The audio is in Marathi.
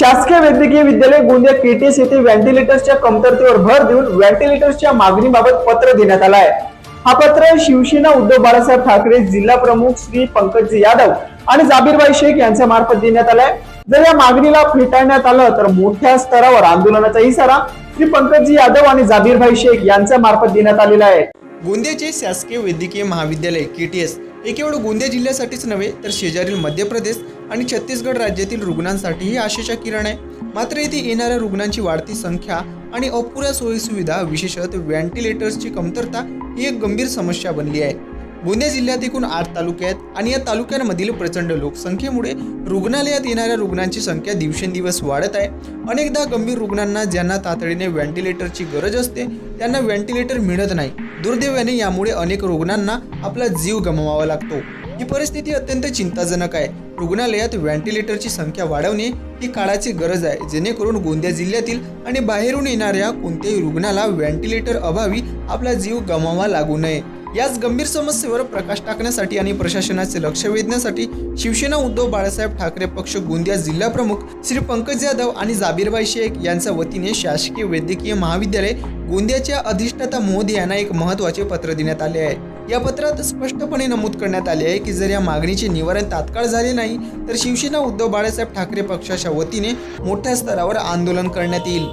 शासकीय वैद्यकीय विद्यालय गोंदिया केटीएस येथे व्हेंटिलेटर्सच्या कमतरतेवर भर देऊन व्हेंटिलेटर्सच्या मागणीबाबत पत्र देण्यात आलं आहे. हा पत्र शिवसेना उद्धव बाळासाहेब ठाकरे जिल्हा प्रमुख श्री पंकज यादव आणि जाबीरबाई शेख यांच्या मार्फत देण्यात आलाय जर या मागणीला फेटाळण्यात आलं तर मोठ्या स्तरावर आंदोलनाचा इशारा श्री पंकजी यादव आणि जाबीरभाई शेख यांच्या मार्फत देण्यात आलेला आहे. गोंदियाचे शासकीय वैद्यकीय महाविद्यालय केटीएस हे केवळ गोंदिया जिल्ह्यासाठीच नव्हे तर शेजारील मध्य प्रदेश आणि छत्तीसगड राज्यातील रुग्णांसाठीही आशेचा किरण आहे. मात्र येथे येणाऱ्या रुग्णांची वाढती संख्या आणि अपुऱ्या सोयीसुविधा विशेषतः व्हेंटिलेटर्सची कमतरता ही एक गंभीर समस्या बनली आहे. गोंदिया जिल्ह्यात एकूण आठ तालुके आहेत आणि या तालुक्यांमधील प्रचंड लोकसंख्येमुळे रुग्णालयात येणाऱ्या रुग्णांची संख्या दिवसेंदिवस वाढत आहे. अनेकदा गंभीर रुग्णांना ज्यांना तातडीने व्हेंटिलेटरची गरज असते त्यांना व्हेंटिलेटर मिळत नाही. दुर्दैवाने यामुळे अनेक रुग्णांना आपला जीव गमवावा लागतो. ही परिस्थिती अत्यंत चिंताजनक आहे. रुग्णालयात व्हेंटिलेटरची संख्या वाढवणे ही काळाची गरज आहे. जेणेकरून गोंदिया जिल्ह्यातील आणि बाहेरून येणाऱ्या कोणत्याही रुग्णाला व्हेंटिलेटर अभावी आपला जीव गमावा लागू नये. याच गंभीर समस्येवर प्रकाश टाकण्यासाठी आणि प्रशासनाचे लक्ष वेधण्यासाठी शिवसेना उद्धव बाळासाहेब ठाकरे पक्ष गोंदिया जिल्हा प्रमुख श्री पंकज यादव आणि जाबीरबाई शेख यांच्या वतीने शासकीय वैद्यकीय महाविद्यालय गोंदियाच्या अधिष्ठाता मोदी यांना एक महत्त्वाचे पत्र देण्यात आले आहे. या पत्रात स्पष्टपणे नमूद करण्यात आले आहे की जर या मागणीचे निवारण तात्काळ झाले नाही तर शिवसेना उद्धव बाळासाहेब ठाकरे पक्षाच्या वतीने मोठ्या स्तरावर आंदोलन करण्यात येईल.